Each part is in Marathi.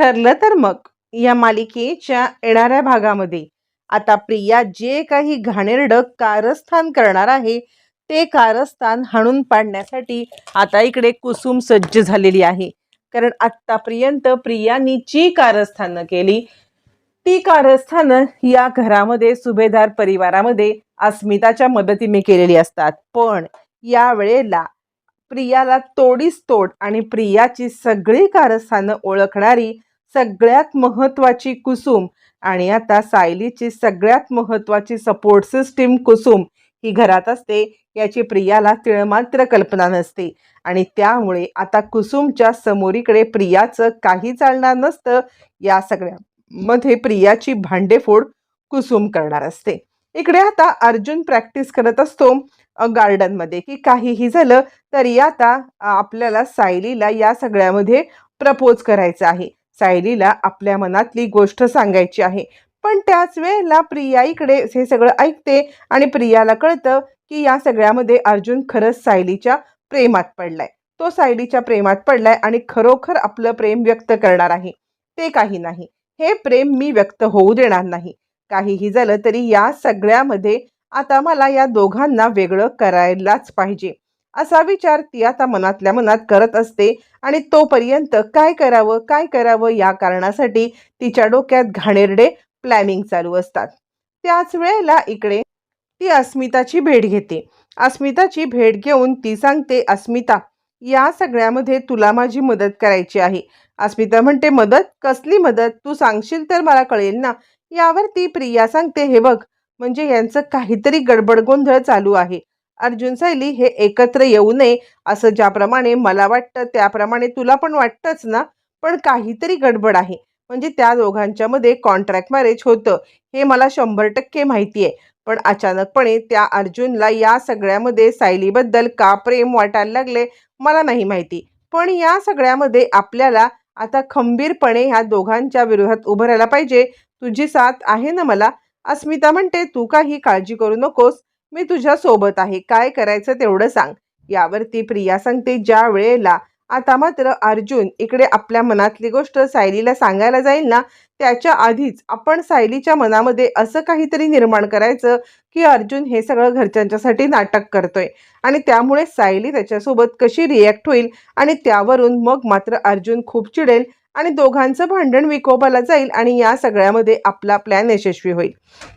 ठरलं तर मग. या मालिकेच्या येणाऱ्या भागामध्ये आता प्रिया जे काही घाणेरडं कारस्थान करणार आहे ते कारस्थान हाणून पाडण्यासाठी आता इकडे कुसुम सज्ज झालेली आहे. कारण आत्तापर्यंत प्रियानी जी कारस्थानं केली ती कारस्थानं या घरामध्ये सुभेदार परिवारामध्ये अस्मिताच्या मदतीने केलेली असतात. पण या वेळेला प्रियाला तोडीस तोड आणि प्रियाची सगळी कारस्थानं ओळखणारी सगळ्यात महत्त्वाची कुसुम आणि आता सायलीची सगळ्यात महत्त्वाची सपोर्ट सिस्टीम कुसुम ही घरात असते याची प्रियाला तिळमात्र कल्पना नसते. आणि त्यामुळे आता कुसुमच्या समोरीकडे प्रियाचं काही चालणार नसतं या सगळ्यामध्ये प्रियाची भांडेफोड कुसुम करणार असते. इकडे आता अर्जुन प्रॅक्टिस करत असतो गार्डनमध्ये की काहीही झालं तरी आता आपल्याला सायलीला या सगळ्यामध्ये प्रपोज करायचं आहे. सायलीला आपल्या मनातली गोष्ट सांगायची आहे. पण त्याच वेळेला प्रिया इकडे हे सगळं ऐकते आणि प्रियाला कळतं की या सगळ्यामध्ये अर्जुन खरंच सायलीच्या प्रेमात पडलाय. तो सायलीच्या प्रेमात पडलाय आणि खरोखर आपलं प्रेम व्यक्त करणार आहे. ते काही नाही. हे प्रेम मी व्यक्त होऊ देणार नाही. काहीही झालं तरी या सगळ्यामध्ये आता मला या दोघांना वेगळं करायलाच पाहिजे. असा विचार ती आता मनातल्या मनात करत असते. आणि तोपर्यंत काय करावं काय करावं या कारणासाठी तिच्या डोक्यात घाणेरडे प्लॅनिंग चालू असतात. त्याच वेळेला इकडे ती अस्मिताची भेट घेते. अस्मिताची भेट घेऊन ती सांगते अस्मिता या सगळ्यामध्ये तुला माझी मदत करायची आहे. अस्मिता म्हणते मदत? कसली मदत? तू सांगशील तर मला कळेल ना. यावर ती प्रिया सांगते हे बघ म्हणजे यांचं काहीतरी गडबड गोंधळ चालू आहे. अर्जुन सायली हे एकत्र येऊ नये असं ज्याप्रमाणे मला वाटतं त्याप्रमाणे तुला पण वाटतंच ना? पण काहीतरी गडबड आहे. म्हणजे त्या दोघांच्या मध्ये कॉन्ट्रॅक्ट मॅरेज होतं. हे मला शंभर टक्के माहिती आहे पण अचानकपणे त्या अर्जुनला या सगळ्यामध्ये सायलीबद्दल का प्रेम वाटायला लागले मला नाही माहिती. पण या सगळ्यामध्ये आपल्याला आता खंबीरपणे ह्या दोघांच्या विरोधात उभं राहायला पाहिजे. तुझी साथ आहे ना मला? अस्मिता म्हणते तू काही काळजी करू नकोस. मी तुझ्या सोबत आहे. काय करायचं तेवढं सांग. यावरती प्रिया सांगते ज्या वेळेला आता मात्र अर्जुन इकडे आपल्या मनातली गोष्ट सायलीला सांगायला जाईल ना त्याच्या आधीच आपण सायलीच्या मनामध्ये असं काहीतरी निर्माण करायचं की अर्जुन हे सगळं घरच्यांच्यासाठी नाटक करतोय. आणि त्यामुळे सायली त्याच्यासोबत कशी रिॲक्ट होईल आणि त्यावरून मग मात्र अर्जुन खूप चिडेल आणि दोघांचं भांडण विकोपाला जाईल आणि या सगळ्यामध्ये आपला प्लॅन यशस्वी होईल.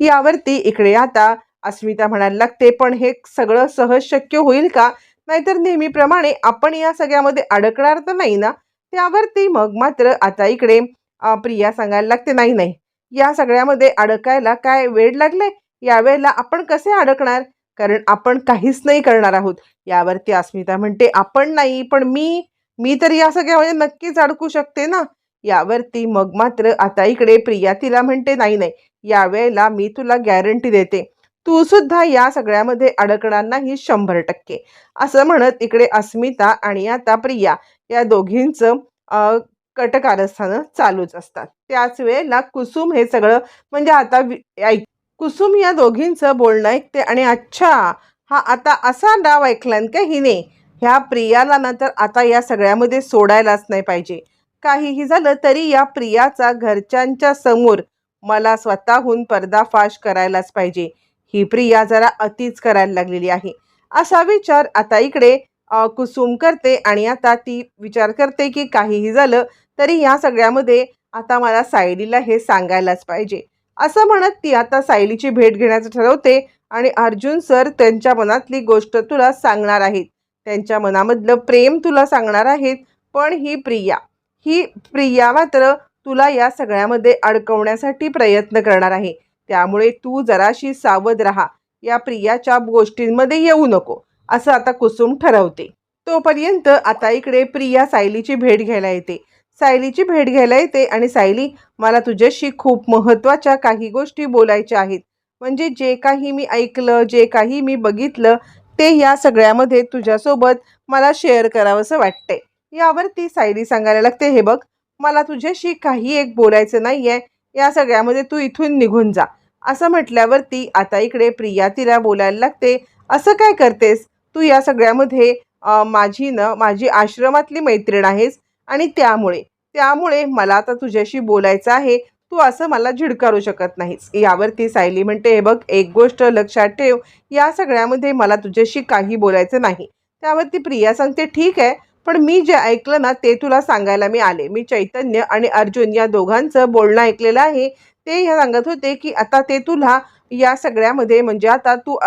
यावरती इकडे आता अस्मिता म्हणायला लागते पण हे सगळं सहज शक्य होईल का? नाहीतर नेहमीप्रमाणे आपण या सगळ्यामध्ये अडकणार तर नाही ना? त्यावरती मग मात्र आता इकडे प्रिया सांगायला लागते नाही नाही. या सगळ्यामध्ये अडकायला काय वेळ लागले यावेळेला आपण कसे अडकणार? कारण आपण काहीच नाही करणार आहोत. यावरती अस्मिता म्हणते आपण नाही पण मी मी तर या सगळ्यामध्ये नक्कीच अडकू शकते ना? यावरती मग मात्र आता इकडे प्रिया तिला म्हणते नाही नाही. यावेळेला मी तुला गॅरंटी देते. तू सुद्धा या सगळ्यामध्ये अडकणार नाही शंभर टक्के. असं म्हणत इकडे अस्मिता आणि आता प्रिया या दोघींचं कटकारस्थानं चालूच असतात. त्याच वेळेला कुसुम हे सगळं म्हणजे आता वि- ऐक कुसुम या दोघींचं बोलणं ऐकते आणि अच्छा हा आता असा डाव ऐकलान का हिने? ह्या प्रियाला ना तर आता या सगळ्यामध्ये सोडायलाच नाही पाहिजे. काहीही झालं तरी या प्रियाचा घरच्यांच्या समोर मला स्वतःहून पर्दाफाश करायलाच पाहिजे. ही प्रिया जरा अतिच करायला लागलेली आहे. असा विचार आता इकडे कुसुम करते आणि आता ती विचार करते की काहीही झालं तरी या सगळ्यामध्ये आता मला सायलीला हे सांगायलाच पाहिजे. असं म्हणत ती आता सायलीची भेट घेण्याचं ठरवते आणि अर्जुन सर त्यांच्या मनातली गोष्ट तुला सांगणार आहेत. त्यांच्या मनामधलं प्रेम तुला सांगणार आहेत पण ही प्रिया ही प्रिया मात्र तुला या सगळ्यामध्ये अडकवण्यासाठी प्रयत्न करणार आहे. त्यामुळे तू जराशी सावध राहा. या प्रियाच्या गोष्टींमध्ये येऊ नको. असं आता कुसुम ठरवते. तोपर्यंत आता इकडे प्रिया सायलीची भेट घ्यायला येते. सायलीची भेट घ्यायला येते आणि सायली मला तुझ्याशी खूप महत्त्वाच्या काही गोष्टी बोलायच्या आहेत. म्हणजे जे काही मी ऐकलं जे काही मी बघितलं ते या सगळ्यामध्ये तुझ्यासोबत मला शेअर करावंसं वाटतंय. यावरती सायली सांगायला लागते हे बघ मला तुझ्याशी काही एक बोलायचं नाही आहे या सगळ्यामध्ये तू इथून निघून जा. असं म्हटल्यावरती आता इकडे प्रिया तिला बोलायला लागते असं काय करतेस? तू या सगळ्यामध्ये माझी न माझी आश्रमातली मैत्रीण आहेस आणि त्यामुळे त्यामुळे मला आता तुझ्याशी बोलायचं आहे. तू असं मला झिडकारू शकत नाहीस. यावरती सायली म्हणते हे बघ एक गोष्ट लक्षात ठेव या सगळ्यामध्ये मला तुझ्याशी काही बोलायचं नाही. त्यावरती प्रिया सांगते ठीक आहे पण मी जे ऐकलं ना ते तुला सांगायला मी आले. मी चैतन्य आणि अर्जुन या दोघांचं बोलणं ऐकलेलं आहे. ते सांगत होते की आता ते तुला या सगळ्यामध्ये म्हणजे आता तू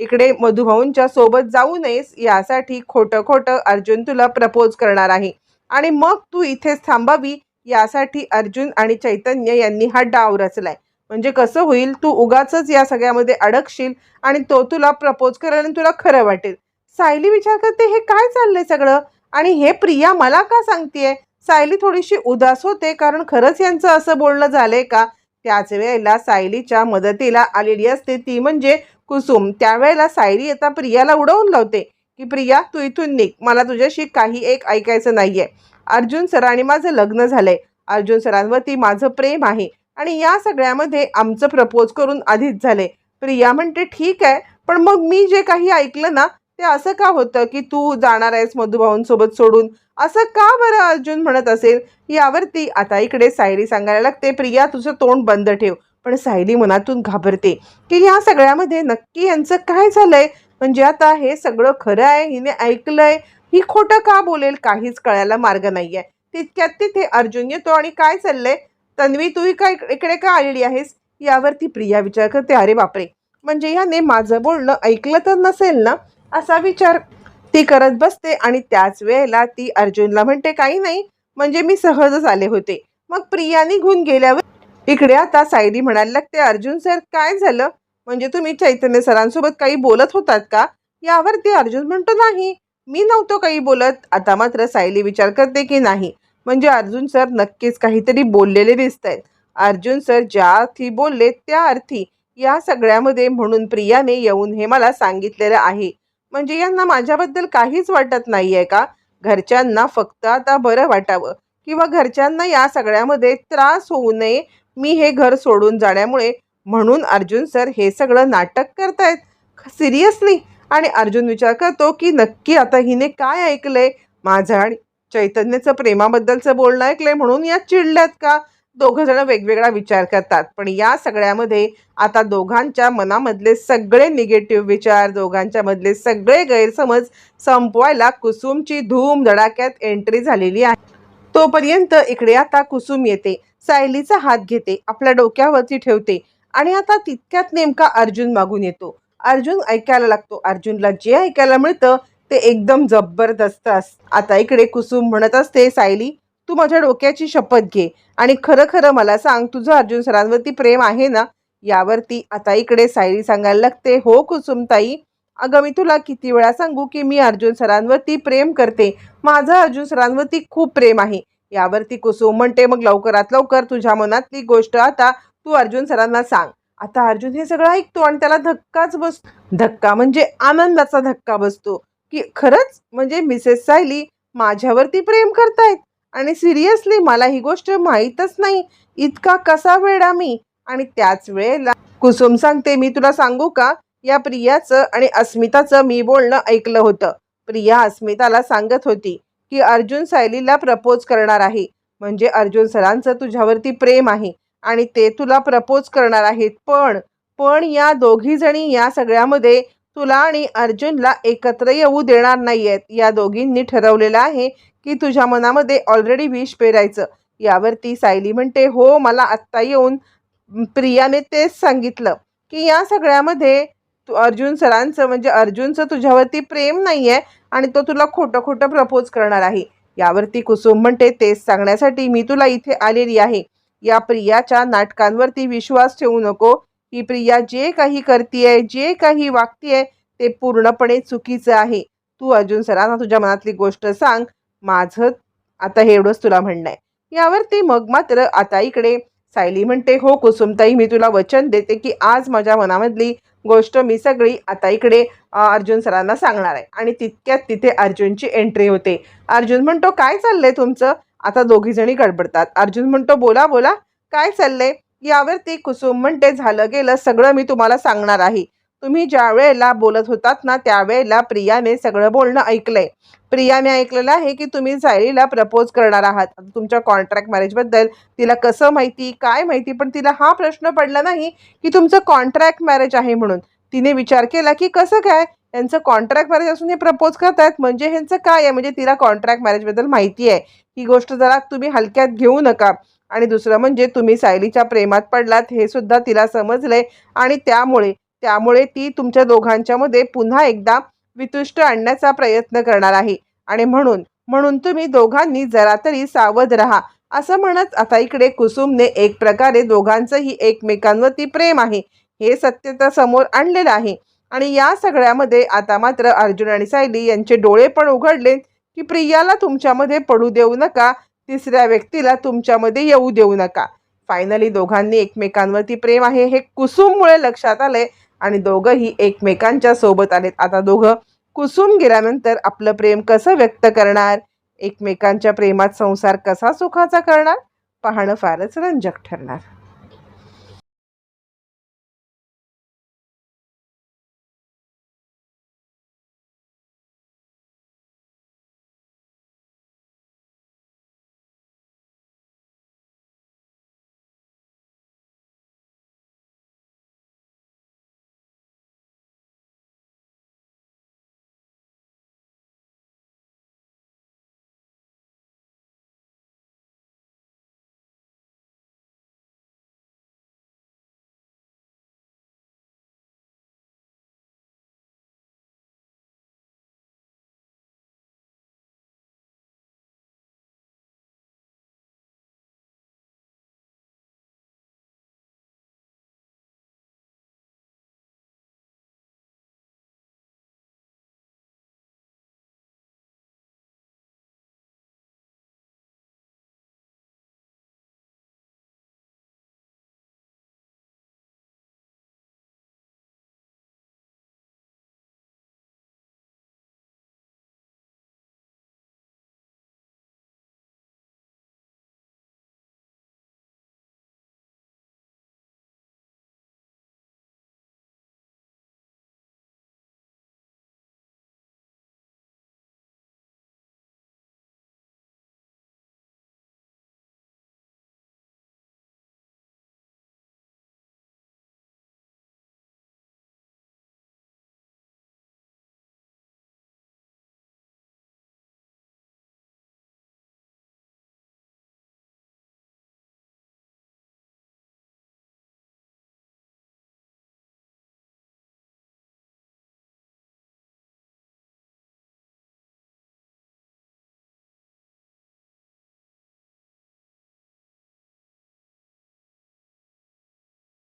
इकडे मधुभाऊंच्या सोबत जाऊ नयेस यासाठी खोटं खोटं अर्जुन तुला प्रपोज करणार आहे. आणि मग तू इथेच थांबावी यासाठी अर्जुन आणि चैतन्य यांनी हा डाव रचलाय. म्हणजे कसं होईल तू उगाच या सगळ्यामध्ये अडकशील आणि तो तुला प्रपोज करेल आणि तुला खरं वाटेल. सायली विचार करते हे काय चाललंय सगळं? आणि हे प्रिया मला का सांगतेय? सायली थोडीशी उदास होते कारण खरंच यांचं असं बोलणं झालंय का? त्याच वेळेला सायलीच्या मदतीला आलेली असते. ती म्हणजे कुसुम. त्यावेळेला सायली आता प्रियाला उडवून लावते की प्रिया तू इथून निघ. मला तुझ्याशी काही एक ऐकायचं नाहीये. अर्जुन सरांनी माझं लग्न झालंय. अर्जुन सरांवरती माझं प्रेम आहे आणि या सगळ्यामध्ये आमचं प्रपोज करून आधीच झालंय. प्रिया म्हणते ठीक आहे. पण मग मी जे काही ऐकलं ना ते असं का होतं की तू जाणार आहेस मधुभाऊंसोबत सोडून? असं का बरं अर्जुन म्हणत असेल? यावरती आता इकडे सायली सांगायला लागते प्रिया तुझं तोंड बंद ठेव. पण सायली मनातून घाबरते की या सगळ्यामध्ये नक्की यांचं काय झालंय? म्हणजे आता हे सगळं खरं आहे हिने ऐकलंय. ही खोटं का बोलेल? काहीच कळायला मार्ग नाही आहे तितक्यात तिथे अर्जुन येतो आणि काय चाललंय? तन्वी तू का इकडे का आलेली आहेस? यावरती प्रिया विचार करते अरे बापरे. म्हणजे याने माझं बोलणं ऐकलं तर नसेल ना? असा विचार ती करत बसते आणि त्याच वेळेला ती अर्जुनला म्हणते काही नाही म्हणजे मी सहजच आले होते. मग प्रिया निघून गेल्यावर इकडे आता सायली म्हणायला लागते अर्जुन सर काय झालं? म्हणजे तुम्ही चैतन्य सरांसोबत काही बोलत होतात का? यावर ते अर्जुन म्हणतो नाही मी नव्हतो काही बोलत. आता मात्र सायली विचार करते की नाही म्हणजे अर्जुन सर नक्कीच काहीतरी बोललेले दिसत आहेत अर्जुन सर ज्या अर्थी बोलले त्या अर्थी या सगळ्यामध्ये म्हणून प्रियाने येऊन हे मला सांगितलेलं आहे. म्हणजे यांना माझ्याबद्दल काहीच वाटत नाही आहे का? घरच्यांना फक्त आता बरं वाटावं. किंवा घरच्यांना या सगळ्यामध्ये त्रास होऊ नये मी हे घर सोडून जाण्यामुळे. म्हणून अर्जुन सर हे सगळं नाटक करतायत. सिरियसली. आणि अर्जुन विचार करतो की नक्की आता हिने काय ऐकलंय? माझं आणि चैतन्याचं प्रेमाबद्दलचं बोलणं ऐकलंय म्हणून या चिडल्यात का? दोघं जण वेगवेगळा विचार करतात. पण या सगळ्यामध्ये आता दोघांच्या मनामधले सगळे निगेटिव्ह विचार दोघांच्या मधले सगळे गैरसमज संपवायला कुसुमची धूम धडाक्यात एंट्री झालेली आहे. तोपर्यंत इकडे आता कुसुम येते सायलीचा हात घेते आपल्या डोक्यावरती ठेवते आणि आता तितक्यात नेमका अर्जुन मागून येतो. अर्जुन ऐकायला लागतो. अर्जुनला जे ऐकायला मिळतं ते एकदम जबरदस्त अस आता इकडे कुसुम म्हणत असते सायली तू माझ्या डोक्याची शपथ घे. आणि खरं खरं मला सांग तुझं अर्जुन सरांवरती प्रेम आहे ना? यावरती आता इकडे सायली सांगायला लागते हो कुसुमताई अगं मी तुला किती वेळा सांगू की मी अर्जुन सरांवरती प्रेम करते. माझं अर्जुन सरांवरती खूप प्रेम आहे. यावरती कुसुम म्हणते मग लवकरात लवकर तुझ्या मनातली गोष्ट आता तू अर्जुन सरांना सांग. आता अर्जुन हे सगळं ऐकतो आणि त्याला धक्काच बस धक्का म्हणजे आनंदाचा धक्का बसतो. की खरंच म्हणजे मिसेस सायली माझ्यावरती प्रेम करतायत. आणि सिरियसली मला ही गोष्ट माहीतच नाही. इतका कसा वेडा मी? आणि त्याच वेळेला कुसुम सांगते मी तुला सांगू का? या प्रियाचं आणि अस्मिताचं मी बोलणं ऐकलं होतं. प्रिया अस्मिताला सांगत होती की अर्जुन सायलीला प्रपोज करणार आहे. म्हणजे अर्जुन सरांचं तुझ्यावरती प्रेम आहे आणि ते तुला प्रपोज करणार आहेत. पण पण या दोघी जणी या सगळ्यामध्ये तुला आणि अर्जुनला एकत्र येऊ देणार नाही आहेत या दोघींनी ठरवलेलं आहे की तुझ्या मनामध्ये ऑलरेडी विष पेरायचं. यावरती सायली म्हणते हो मला आत्ता येऊन प्रियाने तेच सांगितलं की या सगळ्यामध्ये तू अर्जुन सरांचं म्हणजे अर्जुनचं तुझ्यावरती प्रेम नाही आहे आणि तो तुला खोटं खोटं प्रपोज करणार आहे. यावरती कुसुम म्हणते तेच सांगण्यासाठी मी तुला इथे आलेली आहे. या प्रियाच्या नाटकांवरती विश्वास ठेवू नको. ही प्रिया जे काही करतीये जे काही वागतीये ते पूर्णपणे चुकीचं आहे. तू अर्जुन सरांना तुझ्या मनातली गोष्ट सांग. माझं आता हे एवढंच तुला म्हणणं आहे. यावरती मग मात्र आता इकडे सायली म्हणते हो कुसुमताई मी तुला वचन देते की आज माझ्या मनामधली गोष्ट मी सगळी आता इकडे अर्जुन सरांना सांगणार आहे. आणि तितक्यात तिथे अर्जुनची एंट्री होते. अर्जुन म्हणतो काय चाललंय तुमचं? आता दोघी जणी गडबडतात. अर्जुन म्हणतो बोला बोला. काय चाललंय? यावरती कुसुम म्हणते झालं गेलं सगळं मी तुम्हाला सांगणार आहे. तुम्ही ज्या वेळेला बोलत होतात ना त्यावेळेला प्रियाने सगळं बोलणं ऐकलंय. प्रिया मी ऐकलेलं आहे की तुम्ही जायलीला प्रपोज करणार आहात. तुमच्या कॉन्ट्रॅक्ट मॅरेजबद्दल तिला कसं माहिती काय माहिती पण तिला हा प्रश्न पडला नाही की तुमचं कॉन्ट्रॅक्ट मॅरेज आहे म्हणून. तिने विचार केला की कसं काय? यांचं कॉन्ट्रॅक्ट मॅरेज असून हे प्रपोज करतायत म्हणजे ह्यांचं काय आहे? म्हणजे तिला कॉन्ट्रॅक्ट मॅरेजबद्दल माहिती आहे. ही गोष्ट जरा तुम्ही हलक्यात घेऊ नका. आणि दुसरं म्हणजे तुम्ही सायलीच्या प्रेमात पडलात हे सुद्धा तिला समजलंय आणि त्यामुळे त्यामुळे ती तुमच्या दोघांच्यामध्ये पुन्हा एकदा वितुष्ट आणण्याचा प्रयत्न करणार आहे. आणि म्हणून म्हणून तुम्ही दोघांनी जरा तरी सावध राहा. असं म्हणत आता इकडे कुसुमने एक प्रकारे दोघांचंही एकमेकांवरती प्रेम आहे. हे सत्यता समोर आणलेलं आहे. आणि या सगळ्यामध्ये आता मात्र अर्जुन आणि सायली यांचे डोळे पण उघडले की प्रियाला तुमच्यामध्ये पडू देऊ नका तिसऱ्या व्यक्तीला तुमच्यामध्ये येऊ देऊ नका. फायनली दोघांनी एकमेकांवरती प्रेम आहे हे कुसुममुळे लक्षात आलंय आणि दोघंही एकमेकांच्या सोबत आलेत. आता दोघं कुसुम गेल्यानंतर आपलं प्रेम कसं व्यक्त करणार? एकमेकांच्या प्रेमात संसार कसा सुखाचा करणार? पाहणं फारच रंजक ठरणार.